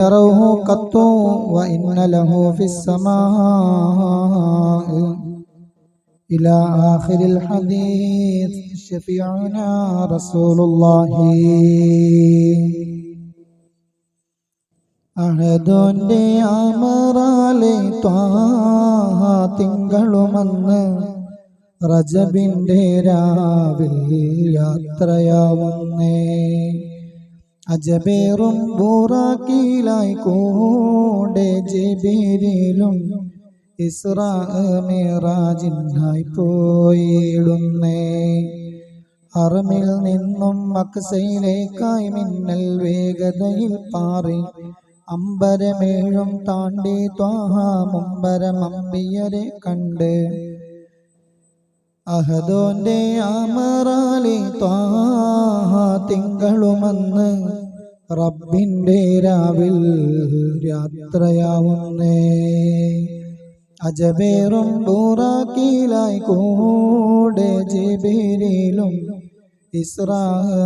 يروه قط وإن له في السماء إلى آخر الحديث شفيعنا رسول الله അഹദോന്റെ അമറാലെ ത്വാഹ തിങ്കളുമന്ന് റജബിന്റെ രാവിൽ യാത്രയാവുന്നേ അജബേറും ബോറാക്കിയിലായി കൂടെ ജബീരിലും ഇസ്രാജിനായി പോയിടുന്നേ. അറമിൽ നിന്നും മക്സയിലേക്കായി മിന്നൽ വേഗതയിൽ പാറി. അമ്പരമേഴും താണ്ടി ത്വാഹ മുമ്പരമമ്പിയരെ കണ്ട് അഹദോന്റെ അമറാലി ത്വാഹ തിങ്കളുമെന്ന് റബ്ബിന്റെ രാവിൽ യാത്രയാവുന്നേ അജബേറും ബൂറാക്കിയിലായി കൂടെ ജിബിരിയിലും ഇസ്രാ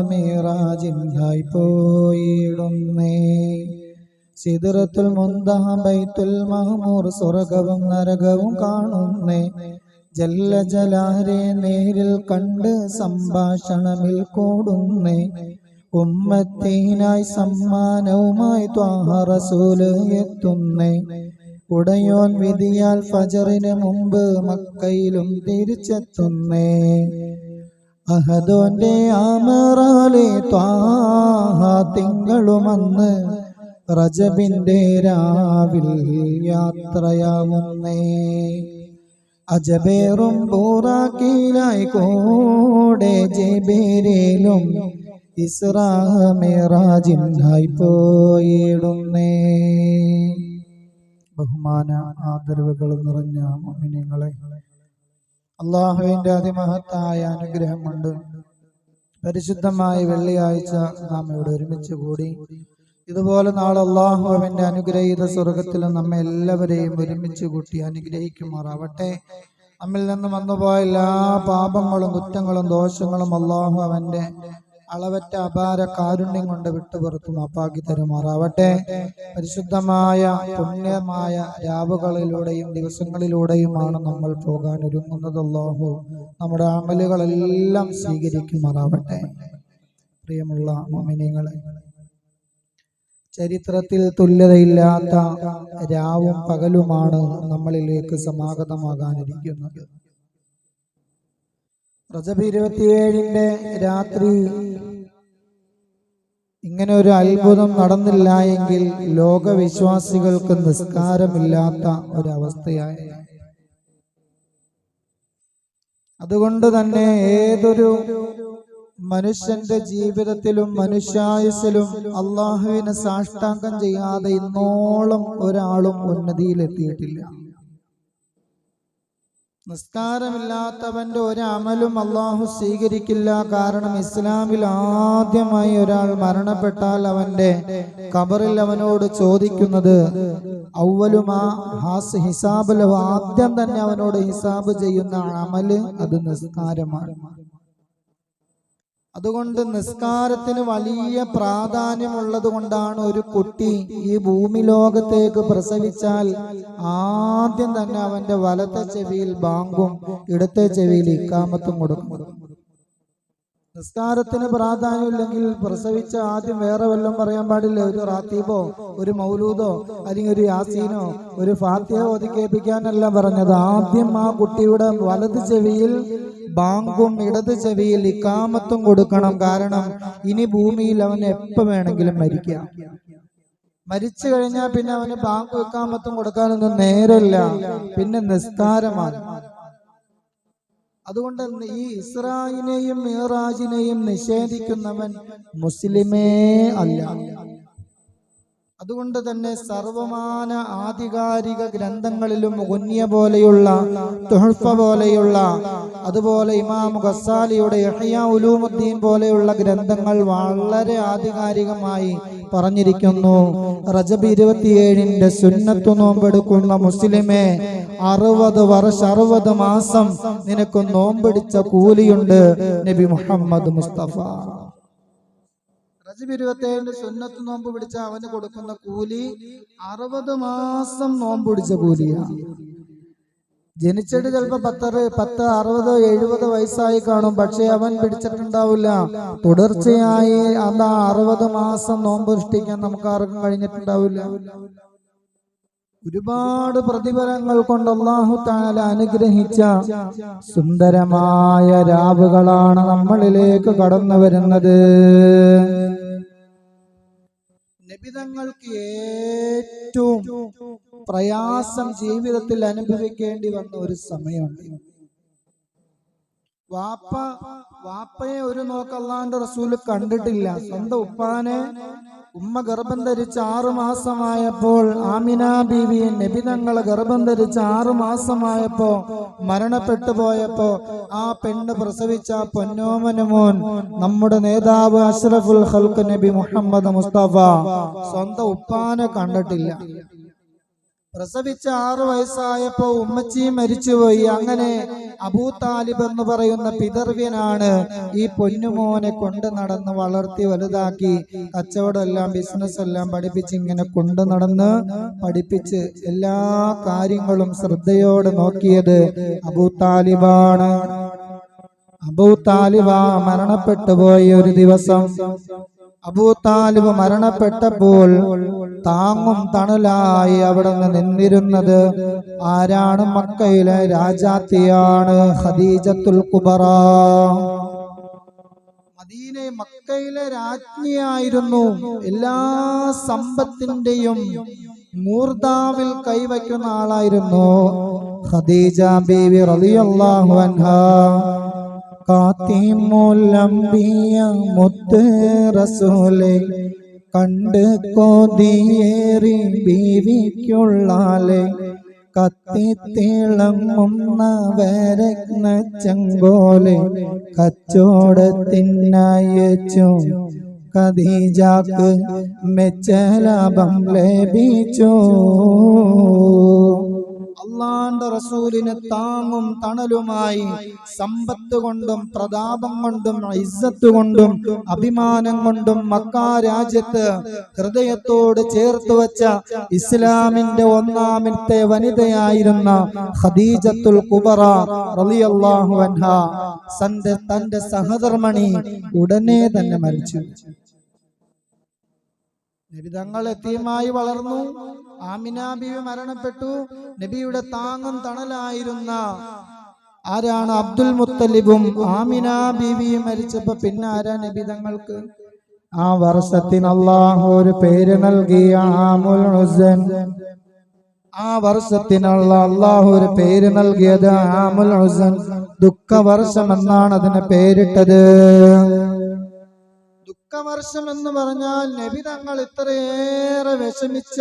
മിറാജിനായി പോയിടുന്നേ സിദറത്തുൽ മുന്താ ബൈത്തുൽ മഹമൂർ സ്വർഗവും നരകവും കാണുന്നേ. ജല്ല ജലാരെ നേരിൽ കണ്ട് സംഭാഷണമിൽ കൂടുന്നേ. ഉമ്മത്തീനായി സമ്മാനവുമായി ത്വാഹ റസൂൽ എത്തുന്നേ. ഉടയോൻ വിധിയാൽ ഫജറിന് മുമ്പ് മക്കയിലും തിരിച്ചെത്തുന്നേ. അഹദോന്റെ ആമറാലെ ത്വാഹ തിങ്കളുമന്ന് റജബിന്റെ രാവിൽ യാത്രയാവുന്നേ. അജബേറും ബൂറാക്കിലായി കൂടെ ജബേരേലും ഇസ്രാ മിറാജിനായി പോയിടുന്നേ ബഹുമാന ആദരവുകൾ നിറഞ്ഞ മോമിനിങ്ങളെ അള്ളാഹുവിന്റെ അതിമഹത്തായ അനുഗ്രഹം കൊണ്ട് പരിശുദ്ധമായ വെള്ളിയാഴ്ച നാം ഇവിടെ ഒരുമിച്ച് കൂടി ഇതുപോലെ നാളെ അള്ളാഹു അനുഗ്രഹീത സ്വർഗത്തിലും നമ്മെ എല്ലാവരെയും ഒരുമിച്ച് കൂട്ടി അനുഗ്രഹിക്കുമാറാവട്ടെ. നമ്മിൽ നിന്ന് വന്നുപോയ എല്ലാ പാപങ്ങളും കുറ്റങ്ങളും ദോഷങ്ങളും അള്ളാഹു അവന്റെ അളവറ്റ അപാര കാരുണ്യം കൊണ്ട് വിട്ടുപുറത്തു മാപ്പാക്കി തരുമാറാവട്ടെ. പരിശുദ്ധമായ പുണ്യമായ രാവുകളിലൂടെയും ദിവസങ്ങളിലൂടെയുമാണ് നമ്മൾ പോകാൻ ഒരുങ്ങുന്നത്. അല്ലാഹു നമ്മുടെ അമലുകളെല്ലാം സ്വീകരിക്കുമാറാവട്ടെ. പ്രിയമുള്ള മോമിനികളെ ചരിത്രത്തിൽ തുല്യതയില്ലാത്ത രാവും പകലുമാണ് നമ്മളിലേക്ക് സമാഗതമാകാനിരിക്കുന്നത്. റജബ് ഇരുപത്തിയേഴിന്റെ രാത്രി ഇങ്ങനെ ഒരു അത്ഭുതം നടന്നില്ല എങ്കിൽ ലോകവിശ്വാസികൾക്ക് നിസ്കാരമില്ലാത്ത ഒരവസ്ഥയായി. അതുകൊണ്ട് തന്നെ ഏതൊരു മനുഷ്യന്റെ ജീവിതത്തിലും മനുഷ്യായുസിലും അള്ളാഹുവിനെ സാഷ്ടാംഗം ചെയ്യാതെ ഇന്നോളം ഒരാളും ഉന്നതിയിലെത്തിയിട്ടില്ല. നിസ്കാരമില്ലാത്തവന്റെ ഒരമലും അള്ളാഹു സ്വീകരിക്കില്ല. കാരണം ഇസ്ലാമിൽ ആദ്യമായി ഒരാൾ മരണപ്പെട്ടാൽ അവന്റെ കബറിൽ അവനോട് ചോദിക്കുന്നത് ഔവലുമാ ഹാസ് ഹിസാബ് ആദ്യം തന്നെ അവനോട് ഹിസാബ് ചെയ്യുന്ന അമൽ അത് നിസ്കാരമാണ്. അതുകൊണ്ട് നിസ്കാരത്തിന് വലിയ പ്രാധാന്യമുള്ളത് കൊണ്ടാണ് ഒരു കുട്ടി ഈ ഭൂമി ലോകത്തേക്ക് പ്രസവിച്ചാൽ ആദ്യം തന്നെ അവന്റെ വലത്തെ ചെവിയിൽ ബാങ്കും ഇടത്തെ ചെവിയിൽ ഇക്കാമത്തും കൊടുക്കും നിസ്കാരത്തിന് പ്രാധാന്യമില്ലെങ്കിൽ പ്രസവിച്ച ആദ്യം വേറെ വല്ലതും പറയാൻ പാടില്ല? ഒരു റാത്തീബോ ഒരു മൗലൂദോ അല്ലെങ്കിൽ ഒരു യാസീനോ ഒരു ഫാത്തിഹ ഒതുക്കേൽപ്പിക്കാനല്ല പറഞ്ഞത് ആദ്യം ആ കുട്ടിയുടെ വലത് ചെവിയിൽ ബാങ്കും ഇടത് ചെവിയിൽ ഇക്കാമത്തും കൊടുക്കണം. കാരണം ഇനി ഭൂമിയിൽ അവൻ എപ്പോ വേണമെങ്കിലും മരിക്കാം. മരിച്ചു കഴിഞ്ഞാൽ പിന്നെ അവന് ബാങ്ക് ഇക്കാമത്തും കൊടുക്കാനൊന്നും നേരല്ല പിന്നെ നിസ്കാരമാണ്. അതുകൊണ്ട് ഈ ഇസ്രായിനെയും മിറാജിനെയും നിഷേധിക്കുന്നവൻ മുസ്ലിമേ അല്ല. അതുകൊണ്ട് തന്നെ സർവമാന ആധികാരിക ഗ്രന്ഥങ്ങളിലും ഗുന്യ പോലെയുള്ള തുഹഫ പോലെയുള്ള അതുപോലെ ഇമാം ഖസാലിയുടെ യഹ്യ ഉലൂമുദ്ദീൻ പോലെയുള്ള ഗ്രന്ഥങ്ങൾ വളരെ ആധികാരികമായി പറഞ്ഞിരിക്കുന്നു. റജബ് ഇരുപത്തിയേഴിന്റെ സുന്നത്തു നോമ്പെടുക്കുന്ന മുസ്ലിമെ അറുപത് വർഷ അറുപത് മാസം നിനക്ക് നോമ്പടിച്ച കൂലിയുണ്ട് നബി മുഹമ്മദ് മുസ്തഫ. റജബ് ഇരുപത്തേഴിന്റെ സുന്നത്ത് നോമ്പ് പിടിച്ച അവന് കൊടുക്കുന്ന കൂലി അറുപത് മാസം നോമ്പ് പിടിച്ച കൂലിയാണ് ജനിച്ചിട്ട് ചിലപ്പോ പത്തറ് പത്ത് അറുപതോ എഴുപതോ വയസ്സായി കാണും. പക്ഷെ അവൻ പിടിച്ചിട്ടുണ്ടാവില്ല. തുടർച്ചയായി അതാ അറുപത് മാസം നോമ്പ് സൃഷ്ടിക്കാൻ നമുക്ക് ആർക്കും കഴിഞ്ഞിട്ടുണ്ടാവില്ല. ഒരുപാട് പ്രതിഫലങ്ങൾ കൊണ്ട് അള്ളാഹു താല അനുഗ്രഹിച്ച സുന്ദരമായ രാവുകളാണ് നമ്മളിലേക്ക് കടന്നു വരുന്നത്. നിബിതങ്ങൾക്ക് ഏറ്റവും പ്രയാസം ജീവിതത്തിൽ അനുഭവിക്കേണ്ടി വന്ന ഒരു സമയമുണ്ട്. വാപ്പ വാപ്പയെ ഒരു നോക്ക് റസൂൽ കണ്ടിട്ടില്ല. സ്വന്തം ഉപ്പാനെ ഉമ്മ ഗർഭം ധരിച്ച് ആറു മാസമായപ്പോൾ ആമിന ബീവി നബിതങ്ങളെ ഗർഭം ധരിച്ച് ആറു മാസമായപ്പോ മരണപ്പെട്ടു പോയപ്പോ ആ പെണ്ണ് പ്രസവിച്ച പൊന്നോമനുമോൻ നമ്മുടെ നേതാവ് അഷ്റഫുൽ ഹൽക്ക് നബി മുഹമ്മദ് മുസ്തഫ സ്വന്തം ഉപ്പാനെ കണ്ടിട്ടില്ല. പ്രസവിച്ച ആറ് വയസ്സായപ്പോ ഉമ്മച്ചി മരിച്ചുപോയി. അങ്ങനെ അബൂ താലിബ് എന്ന് പറയുന്ന പിതർവ്യനാണ് ഈ പൊന്നുമോനെ കൊണ്ട് നടന്ന് വളർത്തി വലുതാക്കി കച്ചവടം എല്ലാം ബിസിനസ് എല്ലാം പഠിപ്പിച്ച് ഇങ്ങനെ കൊണ്ടു നടന്ന് പഠിപ്പിച്ച് എല്ലാ കാര്യങ്ങളും ശ്രദ്ധയോടെ നോക്കിയത് അബൂ താലിബാണ്. അബൂ താലിബ മരണപ്പെട്ടു പോയി ഒരു ദിവസം. അബൂ താലിബ് മരണപ്പെട്ടപ്പോൾ താങ്ങും തണലായി അവിടെ നിന്ന് നിന്നിരുന്നത്. ആരാണ് മക്കയിലെ രാജാത്തിയാണ് ഖദീജത്തുൽ കുബറ. മദീനെ മക്കയിലെ രാജ്ഞിയായിരുന്നു. എല്ലാ സമ്പത്തിന്റെയും മൂർദാവിൽ കൈവയ്ക്കുന്ന ആളായിരുന്നു ഖദീജ ബീവി റളിയല്ലാഹു അൻഹാ. കാത്തിമുല്ലംബിയ മുത്ത് റസൂലെ. കണ്ട് കൊതിയേറി ബീവിക്കുള്ളാലെ കത്തിത്തിളങ്ങുന്ന വരഗ്ന ചെങ്കോലെ കച്ചോടത്തിനയച്ചു കദീജാക്ക് മെച്ചലാഭം ലഭിച്ചു. അള്ളാന്റെ റസൂലിന് താങ്ങും തണലുമായി സമ്പത്ത് കൊണ്ടും പ്രതാപം കൊണ്ടും ഇസ്സത്ത് കൊണ്ടും അഭിമാനം കൊണ്ടും മക്കാ രാജ്യത്ത് ഹൃദയത്തോട് ചേർത്ത് വച്ച ഇസ്ലാമിന്റെ ഒന്നാമത്തെ വനിതയായിരുന്ന ഖദീജത്തുൽ കുബറ റളിയല്ലാഹു അൻഹ. തന്റെ സഹധർമ്മണി ഉടനെ തന്നെ മരിച്ചു. നബി തങ്ങൾ എത്തിയുമായി വളർന്നു. ആമിനാബിയെ മരണപ്പെട്ടു. നബിയുടെ താങ്ങും തണലായിരുന്ന ആരാണ്? അബ്ദുൽ മുത്തലിബും ആമിന ബീവിയും മരിച്ചപ്പോ പിന്നെ ആരാ നബി തങ്ങൾക്ക്? ആ വർഷത്തിന് ഒരു പേര് നൽകിയ ആമുൽ ഹുസൈൻ. ആ വർഷത്തിനുള്ള അള്ളാഹു ഒരു പേര് നൽകിയത് ആമുൽ ദുഃഖ വർഷം എന്നാണ് അതിന് പേരിട്ടത്. ദുഃഖവർഷം എന്ന് പറഞ്ഞാൽ നബി തങ്ങൾ ഇത്രയേറെ വിഷമിച്ച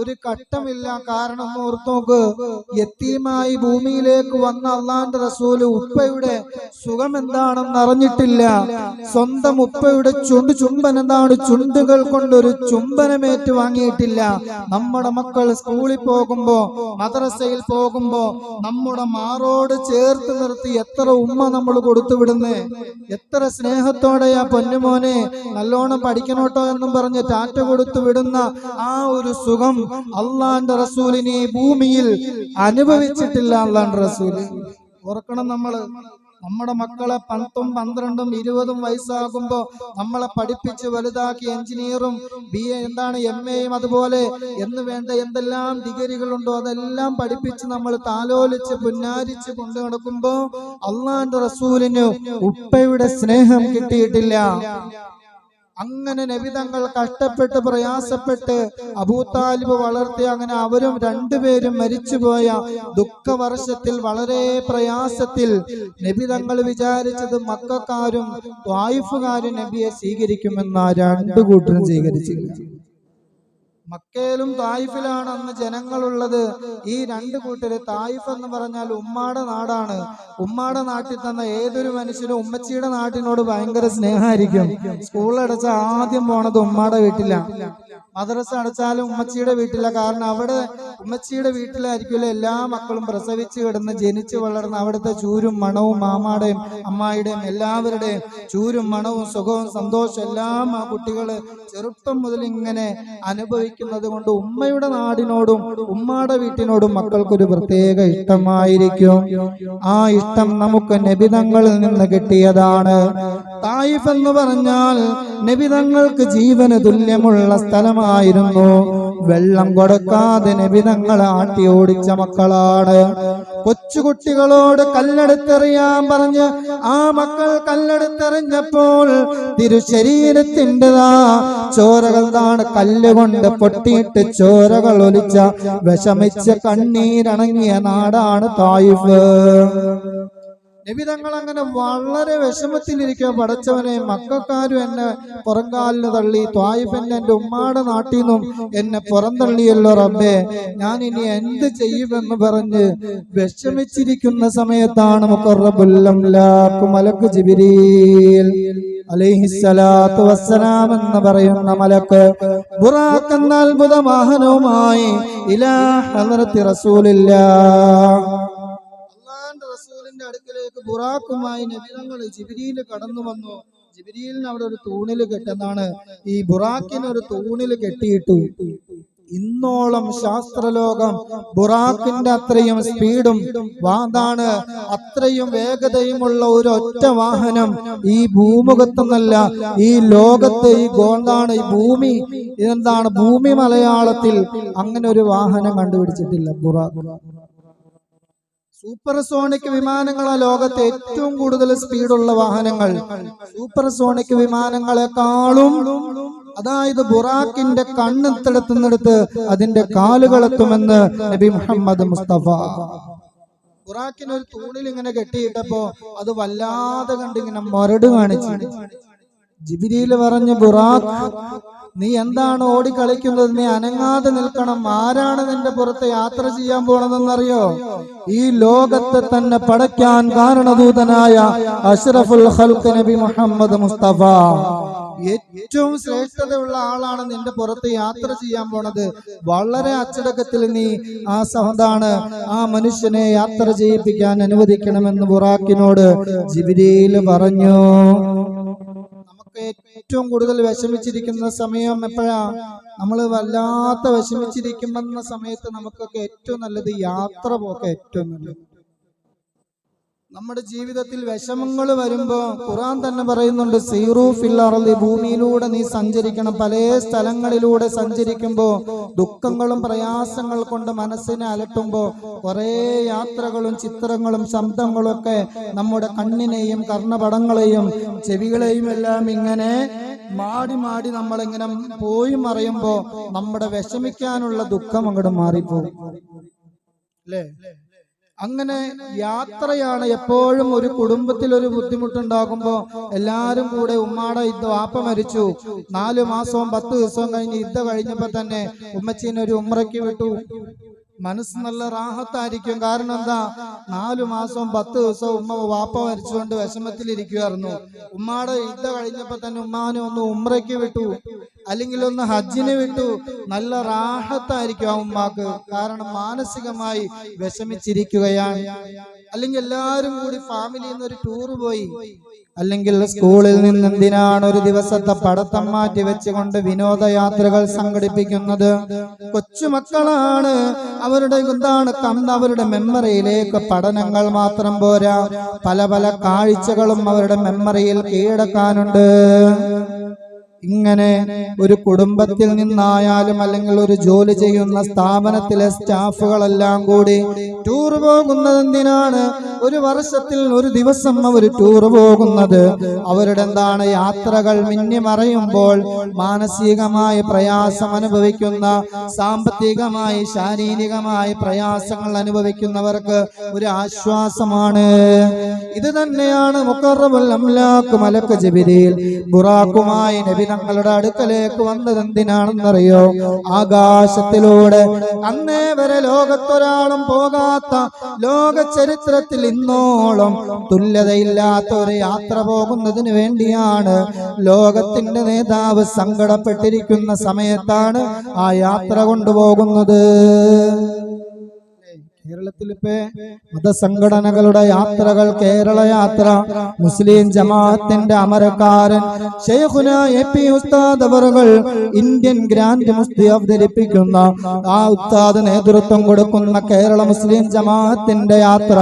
ഒരു ഘട്ടമില്ല. കാരണം ഓർത്തോക്ക് യത്തീമായി ഭൂമിയിലേക്ക് വന്ന അള്ളാന്റെ റസൂൽ ഉപ്പയുടെ സുഖം എന്താണെന്ന് അറിഞ്ഞിട്ടില്ല. സ്വന്തം ഉപ്പയുടെ ചുണ്ട് ചുംബൻ എന്താണ്? ചുണ്ടുകൾ കൊണ്ടൊരു ചുംബനമേറ്റ് വാങ്ങിയിട്ടില്ല. നമ്മുടെ മക്കൾ സ്കൂളിൽ പോകുമ്പോ മദ്രസയിൽ പോകുമ്പോ നമ്മുടെ മാറോട് ചേർത്ത് നിർത്തി എത്ര ഉമ്മ നമ്മൾ കൊടുത്തു വിടുന്നേ? എത്ര സ്നേഹത്തോടെയാ പൊന്നുമോനെ നല്ലോണം പഠിക്കണോട്ടോ എന്നും പറഞ്ഞ് ടാറ്റ കൊടുത്തു വിടുന്ന ആ ഒരു സുഖം അള്ളാന്റെ റസൂലിനെ ഭൂമിയിൽ അനുഭവിച്ചിട്ടില്ല അള്ളാന്റെ റസൂൽ. ഓർക്കണം നമ്മൾ. നമ്മുടെ മക്കളെ പത്തും പന്ത്രണ്ടും ഇരുപതും വയസ്സാകുമ്പോ നമ്മളെ പഠിപ്പിച്ച് വലുതാക്കി എഞ്ചിനീയറും ബി എ എന്താണ് എം എയും അതുപോലെ എന്ന് വേണ്ട എന്തെല്ലാം ഡിഗ്രികളുണ്ടോ അതെല്ലാം പഠിപ്പിച്ച് നമ്മൾ താലോലിച്ച് പുന്നാരിച്ച് കൊണ്ടു നടക്കുമ്പോ അള്ളാന്റെ റസൂലിന് ഉപ്പയുടെ സ്നേഹം കിട്ടിയിട്ടില്ല. അങ്ങനെ നബിതങ്ങൾ കഷ്ടപ്പെട്ട് പ്രയാസപ്പെട്ട് അബൂതാലിബ് വളർത്തി അങ്ങനെ അവരും രണ്ടുപേരും മരിച്ചുപോയ ദുഃഖവർഷത്തിൽ വളരെ പ്രയാസത്തിൽ നബിതങ്ങൾ വിചാരിച്ചത് മക്കാരും ത്വായിഫുകാരും നബിയെ സ്വീകരിക്കുമെന്ന രണ്ടു കൂട്ടരും സ്വീകരിച്ചില്ല മക്കയിലും തായിഫിലാണ് അന്ന് ജനങ്ങളുള്ളത് ഈ രണ്ട് കൂട്ടര് തായിഫ് എന്ന് പറഞ്ഞാൽ ഉമ്മാടെ നാടാണ്. ഉമ്മാടെ നാട്ടിൽ തന്ന ഏതൊരു മനുഷ്യനും ഉമ്മച്ചിയുടെ നാട്ടിനോട് ഭയങ്കര സ്നേഹമായിരിക്കും. സ്കൂളിലടച്ച ആദ്യം പോണത് ഉമ്മാടെ വീട്ടിലാണ് മദ്രസ അടച്ചാലും ഉമ്മച്ചിയുടെ വീട്ടില കാരണം അവിടെ ഉമ്മച്ചിയുടെ വീട്ടിലായിരിക്കുമല്ലോ എല്ലാ മക്കളും പ്രസവിച്ച് കിടന്ന് ജനിച്ചു വളർന്ന് അവിടുത്തെ ചൂരും മണവും മാമാടെയും അമ്മായിയുടെയും എല്ലാവരുടെയും ചൂരും മണവും സുഖവും സന്തോഷവും എല്ലാം ആ കുട്ടികൾ ചെറുപ്പം മുതൽ ഇങ്ങനെ അനുഭവിക്കുന്നത് കൊണ്ട് ഉമ്മയുടെ നാടിനോടും ഉമ്മാടെ വീട്ടിനോടും മക്കൾക്കൊരു പ്രത്യേക ഇഷ്ടമായിരിക്കും. ആ ഇഷ്ടം നമുക്ക് നബിതങ്ങളിൽ നിന്ന് കിട്ടിയതാണ്. തായിഫ് എന്ന് പറഞ്ഞാൽ നിബിതങ്ങൾക്ക് ജീവന് തുല്യമുള്ള സ്ഥലമായിരുന്നു. വെള്ളം കൊടുക്കാതെ നിബിതങ്ങൾ ആട്ടി ഓടിച്ച മക്കളാണ്. കൊച്ചുകുട്ടികളോട് കല്ലെടുത്തെറിയാൻ പറഞ്ഞ് ആ മക്കൾ കല്ലെടുത്തെറിഞ്ഞപ്പോൾ തിരുശരീരത്തിന്റെതാ ചോരകൾ താണ് കല്ലുകൊണ്ട് പൊട്ടിയിട്ട് ചോരകൾ ഒലിച്ച വിഷമിച്ച് കണ്ണീരണങ്ങിയ നാടാണ് തായിഫ്. നബിതങ്ങൾ അങ്ങനെ വളരെ വിഷമത്തിലിരിക്കുക. പടച്ചവനെ മക്കാരും എന്നെ പുറംകാലിന് തള്ളി ത്വായിഫ് എന്നെ എന്റെ ഉമ്മാടെ നാട്ടിൽ നിന്നും എന്നെ പുറന്തള്ളിയല്ലോ റബ്ബേ. ഞാൻ ഇനി എന്ത് ചെയ്യുമെന്ന് പറഞ്ഞ് വിഷമിച്ചിരിക്കുന്ന സമയത്താണ് മുഖറബുല്ലംലാക്ക് മലക്ക് അലൈഹിസ്സലാത്തു വസ്സലാം എന്ന് പറയുന്ന മലക്ക് ബുറാഖ് എന്ന അത്ഭുത വാഹനവുമായി ഇലാ റസൂലില്ലാ അടുക്കലേക്ക് ബുറാക്കുമായി നബിതങ്ങൾ ജിബിരിയിൽ കടന്നു വന്നു. ജിബിരിയിലിന് അവിടെ ഒരു തൂണിൽ കെട്ടെന്നാണ്. ഈ ബുറാക്കിന് ഒരു തൂണിൽ കെട്ടിയിട്ടു. ഇന്നോളം ശാസ്ത്രലോകം ബുറാക്കിന്റെ അത്രയും സ്പീഡും വാതാണ്. അത്രയും വേഗതയുമുള്ള ഒരു ഒറ്റ വാഹനം ഈ ഭൂമുഖത്തുനിന്നല്ല ഈ ലോകത്തെ ഈ ഗോണ്ടാണ് ഈ ഭൂമി. എന്താണ് ഭൂമി മലയാളത്തിൽ അങ്ങനെ ഒരു വാഹനം കണ്ടുപിടിച്ചിട്ടില്ല ബുറാക്ക് സൂപ്പർസോണിക് വിമാനങ്ങളാ ലോകത്തെ ഏറ്റവും കൂടുതൽ സ്പീഡുള്ള വാഹനങ്ങൾ. സൂപ്പർസോണിക് വിമാനങ്ങളെക്കാളും അതായത് ബുറാക്കിന്റെ കണ്ണെത്തെടുത്തുന്നിടത്ത് അതിന്റെ കാലുകളെത്തുമെന്ന് നബി മുഹമ്മദ് മുസ്തഫ. ബുറാക്കിന് ഒരു തൂണിൽ ഇങ്ങനെ കെട്ടിയിട്ടപ്പോ അത് വല്ലാതെ കണ്ടിങ്ങനെ മരട് കാണിച്ചു. ജിബിരിയിൽ പറഞ്ഞു ബുറാഖ് നീ എന്താണ് ഓടിക്കളിക്കുന്നത്? നീ അനങ്ങാതെ നിൽക്കണം. ആരാണ് നിന്റെ പുറത്ത് യാത്ര ചെയ്യാൻ പോണതെന്നറിയോ? ഈ ലോകത്തെ തന്നെ പടയ്ക്കാൻ കാരണദൂതനായ അഷ്റഫുൽ ഹൽക്ക് നബി മുഹമ്മദ് മുസ്തഫ. ഏറ്റവും ശ്രേഷ്ഠതയുള്ള ആളാണ് നിന്റെ പുറത്ത് യാത്ര ചെയ്യാൻ പോണത്. വളരെ അച്ചടക്കത്തിൽ നീ ആ സഹതാണ് ആ മനുഷ്യനെ യാത്ര ചെയ്യിപ്പിക്കാൻ അനുവദിക്കണമെന്ന് ബുറാക്കിനോട് ജിബിരിയിൽ പറഞ്ഞു. ഏറ്റവും കൂടുതൽ വിഷമിച്ചിരിക്കുന്ന സമയം എപ്പോഴാ? നമ്മൾ വല്ലാത്ത വിഷമിച്ചിരിക്കുമെന്ന സമയത്ത് നമുക്കൊക്കെ ഏറ്റവും നല്ലത് യാത്ര പോക്കെ ഏറ്റവും നല്ലത്. നമ്മുടെ ജീവിതത്തിൽ വിഷമങ്ങൾ വരുമ്പോ ഖുറാൻ തന്നെ പറയുന്നുണ്ട് സീറു ഫില്ലറലി ഭൂമിയിലൂടെ നീ സഞ്ചരിക്കണം. പല സ്ഥലങ്ങളിലൂടെ സഞ്ചരിക്കുമ്പോൾ ദുഃഖങ്ങളും പ്രയാസങ്ങൾ കൊണ്ട് മനസ്സിനെ അലട്ടുമ്പോ കുറേ യാത്രകളും ചിത്രങ്ങളും ശബ്ദങ്ങളും ഒക്കെ നമ്മുടെ കണ്ണിനെയും കർണപടങ്ങളെയും ചെവികളെയും എല്ലാം ഇങ്ങനെ മാടി മാടി നമ്മളിങ്ങനെ പോയി മറയുമ്പോ നമ്മുടെ വിഷമിക്കാനുള്ള ദുഃഖം അങ്ങോട്ട് മാറിപ്പോകും. അല്ലേ? അങ്ങനെ യാത്രയാണ് എപ്പോഴും ഒരു കുടുംബത്തിൽ ഒരു ബുദ്ധിമുട്ടുണ്ടാകുമ്പോ എല്ലാരും കൂടെ ഉമ്മാടെ ഇത് വാപ്പ മരിച്ചു. നാലു മാസവും പത്ത് ദിവസവും കഴിഞ്ഞ് തന്നെ ഉമ്മച്ചീനെ ഒരു ഉമ്രയ്ക്ക് വിട്ടു. മനസ്സ് നല്ല റാഹത്തായിരിക്കും. കാരണം എന്താ? നാലു മാസവും പത്ത് ദിവസവും ഉമ്മ വാപ്പ മരിച്ചുകൊണ്ട് വിഷമത്തിലിരിക്കുമായിരുന്നു ഉമ്മാടെ യുദ്ധ കഴിഞ്ഞപ്പോ തന്നെ ഉമ്മാനെ ഒന്ന് ഉമ്രയ്ക്ക് വിട്ടു. അല്ലെങ്കിൽ ഒന്ന് ഹജ്ജിന് വിട്ടു. നല്ല റാഹത്തായിരിക്കും ആ ഉമ്മാക്ക്. കാരണം മാനസികമായി വിഷമിച്ചിരിക്കുകയാണ്. അല്ലെങ്കിൽ എല്ലാവരും കൂടി ഫാമിലിയിൽ നിന്ന് ഒരു ടൂർ പോയി. അല്ലെങ്കിൽ സ്കൂളിൽ നിന്ന് എന്തിനാണ് ഒരു ദിവസത്തെ പടത്തം മാറ്റി വെച്ചുകൊണ്ട് വിനോദയാത്രകൾ സംഘടിപ്പിക്കുന്നത്? കൊച്ചുമക്കളാണ് അവരുടെ എന്താണ് തന്ന അവരുടെ മെമ്മറിയിലേക്ക് പഠനങ്ങൾ മാത്രം പോരാ. പല പല കാഴ്ചകളും അവരുടെ മെമ്മറിയിൽ കീഴടക്കാനുണ്ട്. ഇങ്ങനെ ഒരു കുടുംബത്തിൽ നിന്നായാലും അല്ലെങ്കിൽ ഒരു ജോലി ചെയ്യുന്ന സ്ഥാപനത്തിലെ സ്റ്റാഫുകളെല്ലാം കൂടി ടൂർ പോകുന്നത് എന്തിനാണ്? ഒരു വർഷത്തിൽ ഒരു ദിവസം അവർ ടൂർ പോകുന്നത്. അവരുടെ എന്താണ് യാത്രകൾ മിന്നിമറയുമ്പോൾ മാനസികമായ പ്രയാസം അനുഭവിക്കുന്ന സാമ്പത്തികമായി ശാരീരികമായി പ്രയാസങ്ങൾ അനുഭവിക്കുന്നവർക്ക് ഒരു ആശ്വാസമാണ്. ഇത് തന്നെയാണ് മുക്കറബുൽ അംലാക്ക് മലക്ക് ജബിരിയിൽ ബുറാക്കുമായി നബി തങ്ങളുടെ അടുക്കലേക്ക് വന്നത് എന്തിനാണെന്നറിയോ ആകാശത്തിലൂടെ. അന്നേ വരെ ലോകത്തൊരാളും പോകാത്ത ലോക ചരിത്രത്തിൽ ഇന്നോളം തുല്യതയില്ലാത്ത ഒരു യാത്ര പോകുന്നതിന് വേണ്ടിയാണ് ലോകത്തിന്റെ നേതാവ് സങ്കടപ്പെട്ടിരിക്കുന്ന സമയത്താണ് ആ യാത്ര കൊണ്ടുപോകുന്നത്. കേരളത്തിലിപ്പോ മതസംഘടനകളുടെ യാത്രകൾ കേരള യാത്ര മുസ്ലിം ജമാഅത്തിന്റെ അമരക്കാരൻ ഷെയ്ഖുന എ പി ഉസ്താദ് അവറുകൾ ഇന്ത്യൻ ഗ്രാൻഡ് മുസ്തി അവതരിപ്പിക്കുന്ന ആ ഉസ്താദ് നേതൃത്വം കൊടുക്കുന്ന കേരള മുസ്ലിം ജമാഅത്തിന്റെ യാത്ര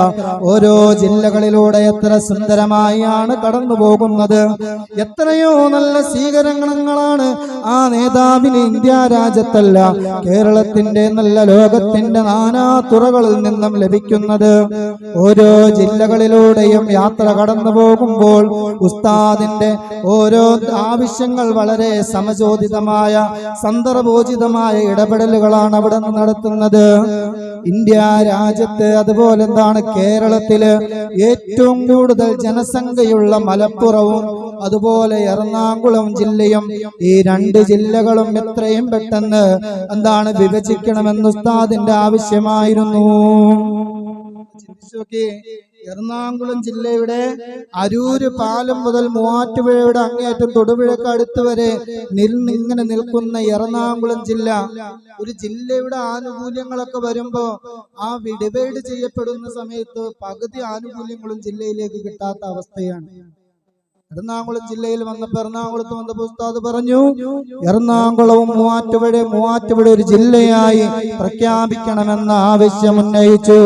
ഓരോ ജില്ലകളിലൂടെ എത്ര സുന്ദരമായാണ് കടന്നു പോകുന്നത്. എത്രയോ നല്ല സ്വീകരണങ്ങളാണ് ആ നേതാവിന് ഇന്ത്യ രാജ്യത്തല്ല കേരളത്തിന്റെ നല്ല ലോകത്തിന്റെ നാനാ തുറകളിൽ നിന്നും ലഭിക്കുന്നത് ഓരോ ജില്ലകളിലൂടെയും യാത്ര കടന്നു പോകുമ്പോൾ ഉസ്താദിന്റെ ഓരോ ആവശ്യങ്ങൾ വളരെ സമചോദിതമായ സന്ദർഭോചിതമായ ഇടപെടലുകളാണ് അവിടെ നടത്തുന്നത്. ഇന്ത്യ രാജ്യത്ത് അതുപോലെ എന്താണ് കേരളത്തിൽ ഏറ്റവും കൂടുതൽ ജനസംഖ്യയുള്ള മലപ്പുറവും അതുപോലെ എറണാകുളം ജില്ലയും ഈ രണ്ട് ജില്ലകളും എത്രയും പെട്ടെന്ന് എന്താണ് വിഭജിക്കണമെന്ന് ഉസ്താദിന്റെ ആവശ്യമായിരുന്നു. എറണാകുളം ജില്ലയുടെ അരൂര് പാലം മുതൽ മൂവാറ്റുപുഴയുടെ അങ്ങേയറ്റം തൊടുപുഴക്ക് അടുത്ത് വരെ ഇങ്ങനെ നിൽക്കുന്ന എറണാകുളം ജില്ല ഒരു ജില്ലയുടെ ആനുകൂല്യങ്ങളൊക്കെ വരുമ്പോ ആ ഡിവൈഡ് ചെയ്യപ്പെടുന്ന സമയത്ത് പകുതി ആനുകൂല്യങ്ങളും ജില്ലയിലേക്ക് കിട്ടാത്ത അവസ്ഥയാണ്. എറണാകുളം ജില്ലയിൽ വന്നപ്പോ എറണാകുളത്ത് വന്നപ്പോ ഉസ്താദ് പറഞ്ഞു എറണാകുളവും മൂവാറ്റുപുഴ മൂവാറ്റുപുഴ ഒരു ജില്ലയായി പ്രഖ്യാപിക്കണമെന്ന ആവശ്യം ഉന്നയിച്ചു.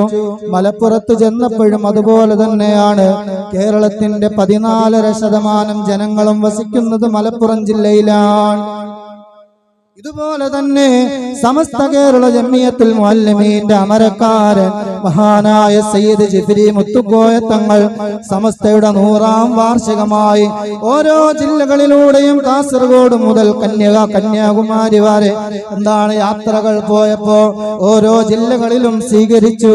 മലപ്പുറത്ത് ചെന്നപ്പോഴും അതുപോലെ തന്നെയാണ്. കേരളത്തിന്റെ പതിനാലര ശതമാനം ജനങ്ങളും വസിക്കുന്നത് മലപ്പുറം ജില്ലയിലാണ്. ഇതുപോലെ തന്നെ സമസ്ത കേരള ജമ്മിയത്തിൽ മുഅല്ലിമീന്റെ അമരക്കാരൻ മഹാനായ സയ്യിദ് ജിഫിരി മുത്തുക്കോയ തങ്ങൾ സമസ്തയുടെ നൂറാം വാർഷികമായി ഓരോ ജില്ലകളിലൂടെയും കാസർഗോഡ് മുതൽ കന്യക കന്യാകുമാരി വരെ എന്താണ് യാത്രകൾ പോയപ്പോ ഓരോ ജില്ലകളിലും സ്വീകരിച്ചു.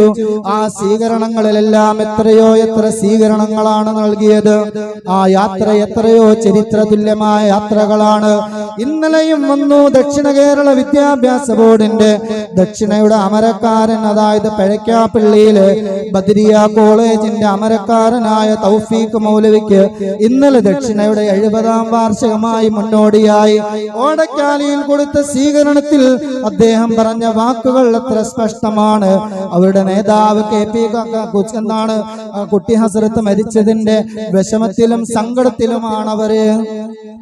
ആ സ്വീകരണങ്ങളിലെല്ലാം എത്രയോ എത്ര സ്വീകരണങ്ങളാണ് നൽകിയത്. ആ യാത്ര എത്രയോ ചരിത്ര തുല്യമായ യാത്രകളാണ്. ഇന്നലെയും വന്നു ദക്ഷിണ കേരള വിദ്യാഭ്യാസ ബോർഡിന്റെ ദക്ഷിണയുടെ അമരക്കാരൻ അതായത് പഴയ്ക്കാപ്പള്ളിയിലെ ബദരിയ കോളേജിന്റെ അമരക്കാരനായ തൗഫീഖ് മൗലവിക്ക് ഇന്നലെ ദക്ഷിണയുടെ എഴുപതാം വാർഷികമായി മുന്നോടിയായി ഓടക്കാലിയിൽ കൊടുത്ത സ്വീകരണത്തിൽ അദ്ദേഹം പറഞ്ഞ വാക്കുകൾ എത്ര സ്പഷ്ടമാണ്. അവരുടെ നേതാവ് കെ പി എന്നാണ് ആ കുട്ടി ഹസരത്ത് മരിച്ചതിന്റെ വിഷമത്തിലും സങ്കടത്തിലുമാണ് അവർ.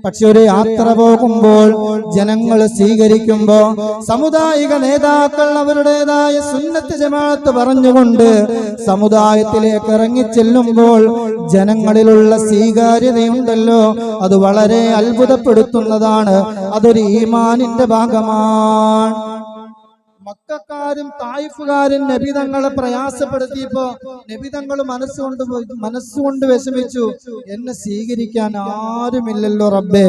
പക്ഷെ ഒരു യാത്ര പോകുമ്പോൾ ജനങ്ങൾ സ്വീകരിക്കുമ്പോ സമുദായിക നേതാക്കൾ അവരുടേതായ സുന്നത്ത് ജമാഅത്ത് പറഞ്ഞുകൊണ്ട് സമുദായത്തിലേക്ക് ഇറങ്ങി ചെല്ലുമ്പോൾ ജനങ്ങളിലുള്ള സ്വീകാര്യതയുണ്ടല്ലോ. അത് വളരെ അത്ഭുതപ്പെടുത്തുന്നതാണ്. അതൊരു ഈമാനിന്റെ ഭാഗമാണ്. മക്കാരും തായിഫുകാരും നബിതങ്ങളെ പ്രയാസപ്പെടുത്തിയപ്പോ നബിതങ്ങൾ മനസ്സുകൊണ്ട് മനസ്സുകൊണ്ട് വിഷമിച്ചു. എന്നെ സ്വീകരിക്കാൻ ആരുമില്ലല്ലോ റബ്ബേ.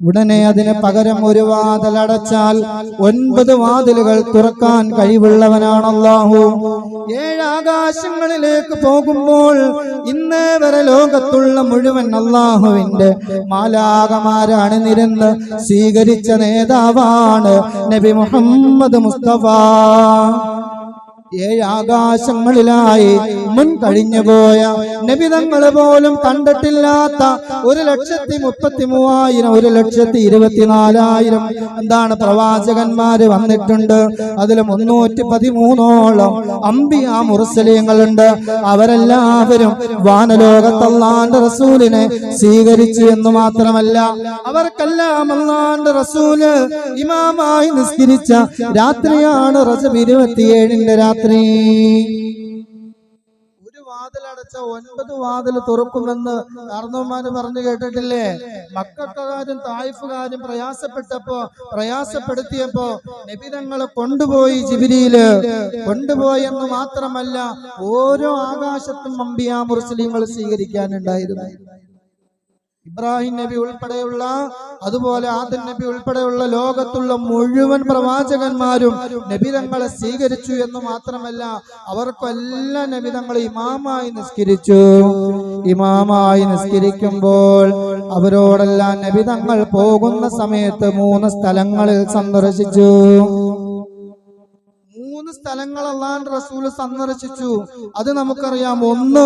ഉടനെ അതിന് പകരം ഒരു വാതിലടച്ചാൽ ഒൻപത് വാതിലുകൾ തുറക്കാൻ കഴിവുള്ളവനാണല്ലാഹു. ഏഴാകാശങ്ങളിലേക്ക് പോകുമ്പോൾ ഇന്ന് വരെ ലോകത്തുള്ള മുഴുവൻ അള്ളാഹുവിന്റെ മാലാകമാരാണ് നിരന്ന് സ്വീകരിച്ച നേതാവാണ് നബി മുഹമ്മദ് മുസ്തഫ. ഏഴ് ആകാശങ്ങളിലായി മുൻ കഴിഞ്ഞുപോയ നബിതങ്ങൾ പോലും കണ്ടിട്ടില്ലാത്ത ഒരു ലക്ഷത്തി മുപ്പത്തി മൂവായിരം ഒരു ലക്ഷത്തി ഇരുപത്തിനാലായിരം എന്താണ് പ്രവാചകന്മാര് വന്നിട്ടുണ്ട്. അതിൽ മുന്നൂറ്റി പതിമൂന്നോളം അമ്പിയ മുറസലീങ്ങളുണ്ട് അവരെല്ലാവരും വാനലോകത്തല്ലാണ്ട് റസൂലിനെ സ്വീകരിച്ചു എന്ന് മാത്രമല്ല അവർക്കെല്ലാം അല്ലാണ്ട് റസൂൽ ഇമാമായി നിസ്കരിച്ച രാത്രിയാണ് റജബ് ഇരുപത്തിയേഴിന്റെ രാത്രി. ഒരു വാതിൽ അടച്ച ഒൻപത് വാതിൽ തുറക്കുമെന്ന് കാരണവന്മാര് പറഞ്ഞു കേട്ടിട്ടില്ലേ? മക്കാരും തായിഫുകാരും പ്രയാസപ്പെട്ടപ്പോ പ്രയാസപ്പെടുത്തിയപ്പോ നബിതങ്ങളെ കൊണ്ടുപോയി ജിബിരിയിൽ കൊണ്ടുപോയി എന്ന് മാത്രമല്ല ഓരോ ആകാശത്തും അമ്പിയാ മുസ്ലിങ്ങൾ സ്വീകരിക്കാനുണ്ടായിരുന്നു. ഇബ്രാഹിം നബി ഉൾപ്പെടെയുള്ള അതുപോലെ ആദൻ നബി ഉൾപ്പെടെയുള്ള ലോകത്തുള്ള മുഴുവൻ പ്രവാചകന്മാരും നബിതങ്ങളെ സ്വീകരിച്ചു എന്ന് മാത്രമല്ല അവർക്കെല്ലാം നബിതങ്ങൾ ഇമാമായി നിസ്കരിച്ചു. ഇമാമായി നിസ്കരിക്കുമ്പോൾ അവരോടെല്ലാം നബിതങ്ങൾ പോകുന്ന സമയത്ത് മൂന്ന് സ്ഥലങ്ങളിൽ സന്ദർശിച്ചു. മൂന്ന് സ്ഥലങ്ങൾ അള്ളാന്റെ റസൂൽ സന്ദർശിച്ചു. അത് നമുക്കറിയാം. ഒന്ന്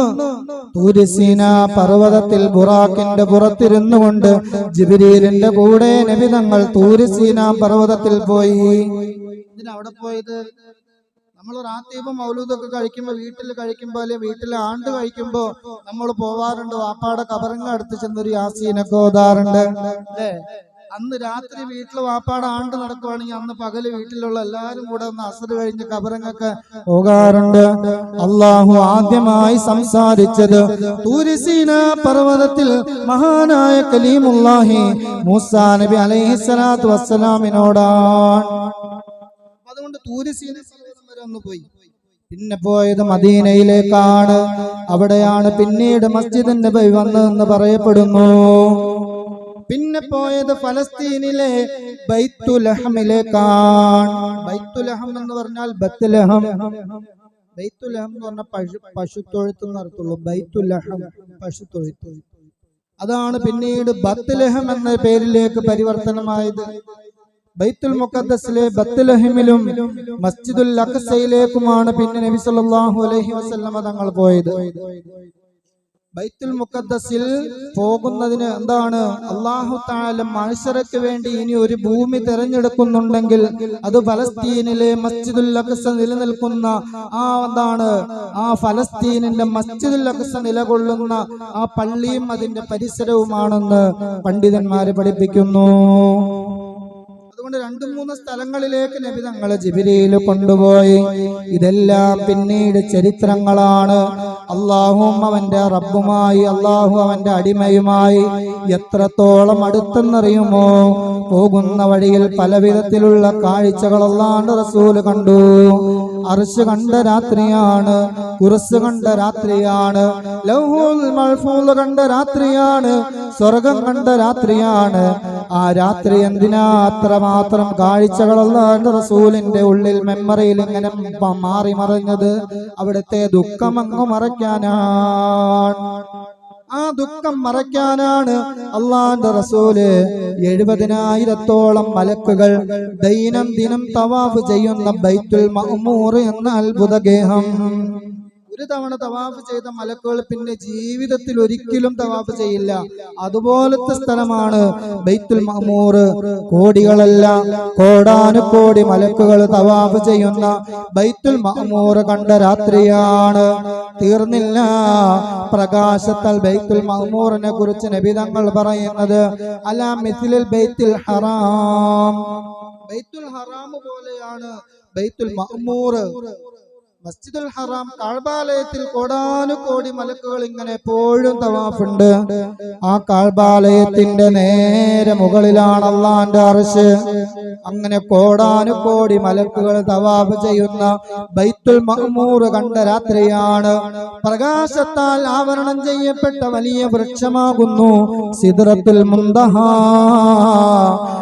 തൂരിസീന പർവതത്തിൽ ബുറാക്കിന്റെ പുറത്തിരുന്നു കൊണ്ട് ജിബിരീലിന്റെ കൂടെ നബി തങ്ങൾ തൂരിസീന പർവതത്തിൽ പോയി. അവിടെ പോയത് നമ്മൾ റാത്തീപും മൗലൂദൊക്കെ കഴിക്കുമ്പോ വീട്ടിൽ കഴിക്കുമ്പോ അല്ലെ വീട്ടിൽ ആണ്ട് കഴിക്കുമ്പോ നമ്മൾ പോവാറുണ്ട്. വാപ്പാടെ കബറിങ്ങ അടുത്ത് ചെന്നൊരു യാസീനൊക്കെ ഓതാറുണ്ട് അല്ലേ? അന്ന് രാത്രി വീട്ടിൽ വാപ്പാട് ആണ്ട് നടക്കുവാണെങ്കിൽ അന്ന് പകൽ വീട്ടിലുള്ള എല്ലാരും കൂടെ ഒന്ന് അസർ കഴിഞ്ഞ് കബറങ്ങൊക്കെ പോകാറുണ്ട്. അള്ളാഹു ആദ്യമായി സംസാരിച്ചത് തൂരിസീന പർവതത്തിൽ മഹാനായ കലീമുല്ലാഹി മൂസാ നബി അലൈഹിസ്സലാത്തു വസ്സലാമിനോടാണ്. അതുകൊണ്ട് തൂരിസീന വരെ ഒന്ന് പോയി. പിന്നെ പോയത് മദീനയിലേക്കാണ്. അവിടെയാണ് പിന്നീട് മസ്ജിദ് നബി വന്നതെന്ന് പറയപ്പെടുന്നു. പിന്നെ പോയത് ഫലസ്തീനിലെ ബൈത്തുലഹമിലേക്കാണ്. ബൈത്തുലഹം എന്ന് പറഞ്ഞാൽ ബത്തുലഹം ബൈത്തുലഹം എന്ന് പറഞ്ഞാൽ പശു പശുത്തൊഴുത്ത് നടത്തുള്ളൂ ബൈത്തുലഹം പശുത്തൊഴുത്ത്. അതാണ് പിന്നീട് ബത്തുലഹം എന്ന പേരിലേക്ക് പരിവർത്തനമായത്. ബൈത്തുൽ മുഖദ്സിലെ ബത്തുലഹിമിലും മസ്ജിദുൽ അഖസയിലേക്കുമാണ് പിന്നെ നബി സല്ലല്ലാഹു അലൈഹി വസല്ലമ തങ്ങൾ പോയത്. ബൈത്തുൽ മുഖദ്ദസിൽ പോകുന്നതിന് എന്താണ്? അള്ളാഹു താല മത്സരക്ക് വേണ്ടി ഇനി ഒരു ഭൂമി തെരഞ്ഞെടുക്കുന്നുണ്ടെങ്കിൽ അത് ഫലസ്തീനിലെ മസ്ജിദുൽ അഖസ നിലനിൽക്കുന്ന ആ എന്താണ്? ആ ഫലസ്തീനിന്റെ മസ്ജിദുൽ അഖസ നിലകൊള്ളുന്ന ആ പള്ളിയും അതിന്റെ പരിസരവുമാണെന്ന് പണ്ഡിതന്മാര് പഠിപ്പിക്കുന്നു. അതുകൊണ്ട് രണ്ടു മൂന്ന് സ്ഥലങ്ങളിലേക്ക് നബി തങ്ങളെ ജിബിരിയിൽ കൊണ്ടുപോയി. ഇതെല്ലാം പിന്നീട് ചരിത്രങ്ങളാണ്. അള്ളാഹും അവന്റെ റബ്ബുമായി അള്ളാഹു അവന്റെ അടിമയുമായി എത്രത്തോളം അടുത്തെന്നറിയുമോ പോകുന്ന വഴിയിൽ പല വിധത്തിലുള്ള കാഴ്ചകളല്ലാണ്ട് റസൂൽ കണ്ടു. അർശ് കണ്ട രാത്രിയാണ് കുറസ് കണ്ട രാത്രിയാണ് കണ്ട രാത്രിയാണ് സ്വർഗം കണ്ട രാത്രിയാണ്. ആ രാത്രി എന്തിനാ അത്രമാത്രം കാഴ്ചകളല്ലാണ്ട് റസൂലിന്റെ ഉള്ളിൽ മെമ്മറിയിൽ ഇങ്ങനെ മാറി മറിഞ്ഞത്? അവിടുത്തെ ദുഃഖം അങ്ങ് മറയ്ക്കാനാണ്. ആ ദുഃഖം മറയ്ക്കാനാണ് അള്ളാന്റെ റസൂൽ എഴുപതിനായിരത്തോളം മലക്കുകൾ ദൈനം ദിനം തവാഫ് ചെയ്യുന്ന ബൈത്തുൽ മഹ്മൂർ എന്ന അത്ഭുത ഗേഹം ഒരു തവണ തവാഫ് ചെയ്ത മലക്കുകൾ പിന്നെ ജീവിതത്തിൽ ഒരിക്കലും തവാഫ് ചെയ്യില്ല. അതുപോലത്തെ സ്ഥലമാണ് ബൈത്തുൽ മഹമൂർ കോടികളല്ല കോടാനുകോടി മലക്കുകൾ തവാഫ് ചെയ്യുന്ന ബൈത്തുൽ മഹമൂർ കണ്ട രാത്രിയാണ്. തീർന്നില്ല. പ്രകാശത്താൽ ബൈത്തുൽ മഹമൂറിനെ കുറിച്ച് നബി തങ്ങൾ പറയുന്നത് അലാ മിഥിലിൽ ബൈത്തുൽ ഹറാം. ബൈത്തുൽ ഹറാം പോലെയാണ് ബൈത്തുൽ മഅ്മൂർ. മസ്ജിദുൽ ഹറാം കാഴ്ബാലയത്തിൽ കോടാനുകോടി മലക്കുകൾ ഇങ്ങനെ എപ്പോഴും തവാഫുണ്ട്. ആ കാഴ്ബാലയത്തിന്റെ നേരെ മുകളിലാണ് അള്ളാന്റെ അറിശ് അങ്ങനെ കോടാനുകോടി മലക്കുകൾ തവാഫ് ചെയ്യുന്ന ബൈത്തുൽ മഅ്മൂർ കണ്ട രാത്രിയാണ്. പ്രകാശത്താൽ ആവരണം ചെയ്യപ്പെട്ട വലിയ വൃക്ഷമാകുന്നു. സിദ്റത്തുൽ മുന്തഹ.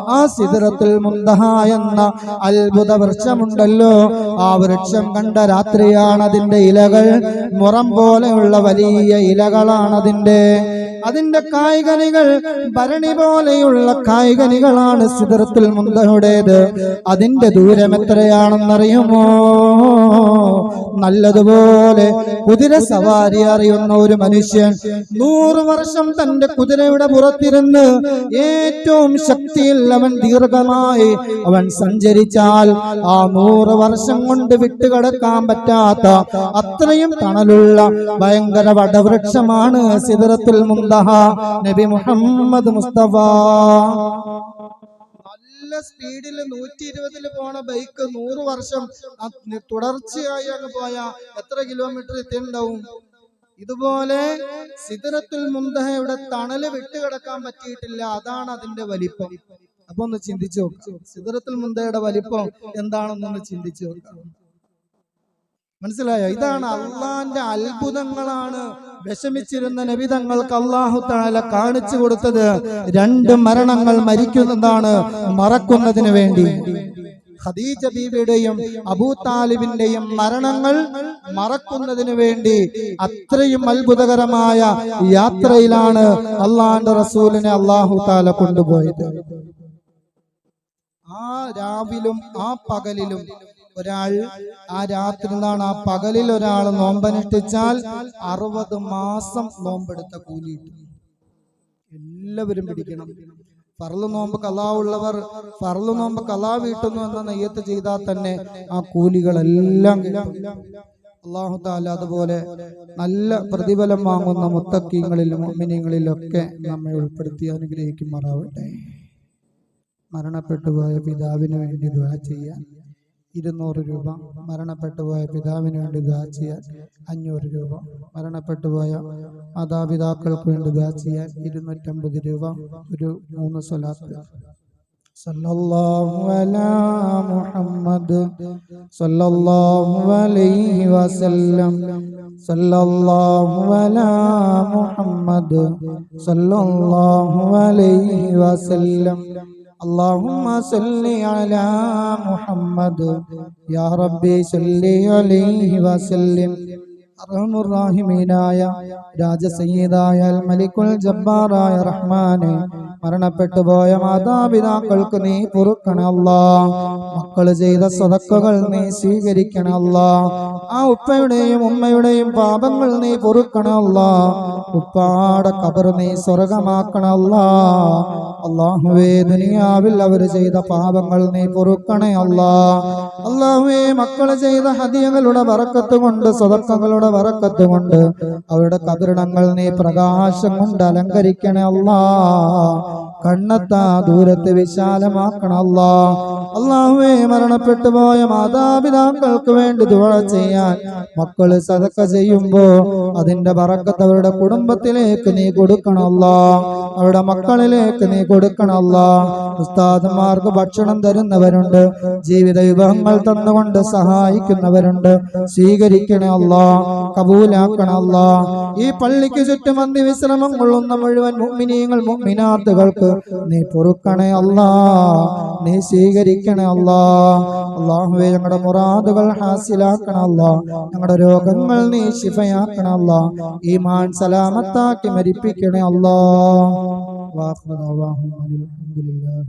ആ സിദ്റത്തുൽ മുന്തഹ എന്ന അത്ഭുത വൃക്ഷമുണ്ടല്ലോ. ആ വൃക്ഷം കണ്ട രാത്രിയാണ് അതിന്റെ ഇലകൾ. മുറം പോലെയുള്ള വലിയ ഇലകളാണ് അതിന്റെ അതിന്റെ കായ്കനികൾ ഭരണി പോലെയുള്ള കായ്കനികളാണ് സിദ്റത്തുൽ മുന്തയുടേത് അതിന്റെ ദൂരം എത്രയാണെന്നറിയുമോ? നല്ലതുപോലെ കുതിര സവാരി അറിയുന്ന ഒരു മനുഷ്യൻ നൂറ് വർഷം തന്റെ കുതിരയുടെ പുറത്തിരുന്ന് ഏറ്റവും ശക്തിയിൽ അവൻ ദീർഘമായി അവൻ സഞ്ചരിച്ചാൽ ആ നൂറ് വർഷം കൊണ്ട് വിട്ടുകിടക്കാൻ പറ്റാത്ത അത്രയും തണലുള്ള ഭയങ്കര വടവൃക്ഷമാണ് സിദറത്തുൽ മുന്തഹ നബി മുഹമ്മദ് മുസ്തഫ. നല്ല സ്പീഡിൽ നൂറ്റി ഇരുപതിൽ പോണ ബൈക്ക് നൂറ് വർഷം തുടർച്ചയായി അങ്ങ് പോയ എത്ര കിലോമീറ്റർ എത്തിയിട്ടുണ്ടാവും ഇതുപോലെ സിദറത്തുൽ മുന്തഹയുടെ തണൽ വിട്ടുകിടക്കാൻ പറ്റിയിട്ടില്ല. അതാണ് അതിന്റെ വലിപ്പം. അപ്പൊ ഒന്ന് ചിന്തിച്ചു നോക്കാം. സിദറത്തുൽ മുന്തയുടെ വലിപ്പം എന്താണെന്നൊന്ന് ചിന്തിച്ചു നോക്കാം. മനസ്സിലായോ? ഇതാണ് അള്ളാന്റെ അത്ഭുതങ്ങളാണ് വിഷമിച്ചിരുന്ന നബിതങ്ങൾക്ക് അള്ളാഹു താല കാണിച്ചു കൊടുത്തത് രണ്ട് മരണങ്ങൾ മരിക്കുന്നതാണ് മറക്കുന്നതിന് വേണ്ടി. ഖദീജ ബീവിയുടെയും അബൂ താലിബിന്റെയും മരണങ്ങൾ മറക്കുന്നതിന് വേണ്ടി അത്രയും അത്ഭുതകരമായ യാത്രയിലാണ് അള്ളാന്റെ റസൂലിനെ അള്ളാഹു താല കൊണ്ടുപോയത്. ആ രാവിലും ആ പകലിലും ഒരാൾ ആ രാത്രി എന്താണ് ആ പകലിൽ ഒരാൾ നോമ്പനുഷ്ഠിച്ചാൽ അറുപത് മാസം നോമ്പെടുത്ത കൂലി എല്ലാവരും പിടിക്കണം. ഫർൾ നോമ്പ് ഉള്ളവർ ഫർൾ നോമ്പ് കലാ വീട്ടുന്നു എന്ന നെയ്യത്ത് ചെയ്താൽ തന്നെ ആ കൂലികളെല്ലാം കിട്ടും. അള്ളാഹു താല അതുപോലെ നല്ല പ്രതിഫലം വാങ്ങുന്ന മുത്തക്കീങ്ങളിലും മുഅ്മിനീങ്ങളിലൊക്കെ നമ്മെ ഉൾപ്പെടുത്തി അനുഗ്രഹിക്കുമാറാവട്ടെ. മരണപ്പെട്ടുപോയ പിതാവിന് വേണ്ടി ദുആ ചെയ്യാൻ ഇരുന്നൂറ് രൂപ. മരണപ്പെട്ടുപോയ പിതാവിന് വേണ്ടി ദുആ ചെയ്യാൻ അഞ്ഞൂറ് രൂപ. മരണപ്പെട്ടുപോയ മാതാപിതാക്കൾക്ക് വേണ്ടി ദുആ ചെയ്യാൻ ഇരുന്നൂറ്റമ്പത് രൂപ. ഒരു മൂന്ന് സ്വലാത്ത്. അലാ മുഹമ്മദ് അലൈഹി വസല്ലം. അലാ മുഹമ്മദ് അലൈഹി വസല്ലം. اللهم صل على محمد يا ربي صل عليه وسلم അറഹമുറാഹിമീനായ രാജസയ്യിദായ മലിക്കുൽ ജബ്ബാറായ റഹ്മാനെ മരണപ്പെട്ടു പോയ മാതാപിതാക്കൾക്ക് നീ പൊറുക്കണല്ല മക്കള് ചെയ്ത സ്വതക്കകൾ നീ സ്വീകരിക്കണല്ല ആ ഉപ്പയുടെയും ഉമ്മയുടെയും പാപങ്ങൾ നീ പൊറുക്കണല്ല ഉപ്പാടെ കബർ നീ സ്വർഗമാക്കണല്ല അള്ളാഹുവേ ദുനിയാവിൽ അവർ ചെയ്ത പാപങ്ങൾ നീ പൊറുക്കണേ അല്ലാ അള്ളാഹുവേ മക്കൾ ചെയ്ത ഹദിയങ്ങളുടെ വറക്കത്ത് കൊണ്ട് സ്വതക്കങ്ങളുടെ വറക്കത്ത് കൊണ്ട് അവരുടെ കബരിടങ്ങൾ നീ പ്രകാശം കൊണ്ട് അലങ്കരിക്കണേ അല്ലാ കണ്ണത്താ ദൂരത്ത് വിശാലമാക്കണല്ല അള്ളാഹുവേ മരണപ്പെട്ടു പോയ മാതാപിതാക്കൾക്ക് വേണ്ടി ദുഴ ചെയ്യാൻ മക്കൾ സതക്ക ചെയ്യുമ്പോ അതിന്റെ പറക്കത്ത് അവരുടെ കുടുംബത്തിലേക്ക് നീ കൊടുക്കണല്ല അവരുടെ മക്കളിലേക്ക് നീ കൊടുക്കണല്ല ഉസ്താദന്മാർക്ക് ഭക്ഷണം തരുന്നവരുണ്ട് ജീവിത വിഭവങ്ങൾ തന്നുകൊണ്ട് സഹായിക്കുന്നവരുണ്ട്. കബൂലാക്കണല്ല ഈ പള്ളിക്ക് ചുറ്റും അന്തി വിശ്രമം കൊള്ളുന്ന മുഴുവൻ മുഅ്മിനീങ്ങൾ മുഅ്മിനാത്തുകൾക്ക് നീ പൊറുക്കണേ അല്ലാ. നീ സ്വീകരിക്കണേ അല്ലാ. അള്ളാഹുവെ ഞങ്ങളുടെ മുറാദുകൾ ഹാസിലാക്കണല്ല ഞങ്ങളുടെ രോഗങ്ങൾ നീ ശിഫയാക്കണല്ല ഈ മാൻ സലാമത്താക്കി മരിപ്പിക്കണേ അല്ലാ. വാഹുദാവാഹും അനിൽ അൽഹംദുലില്ലാഹി.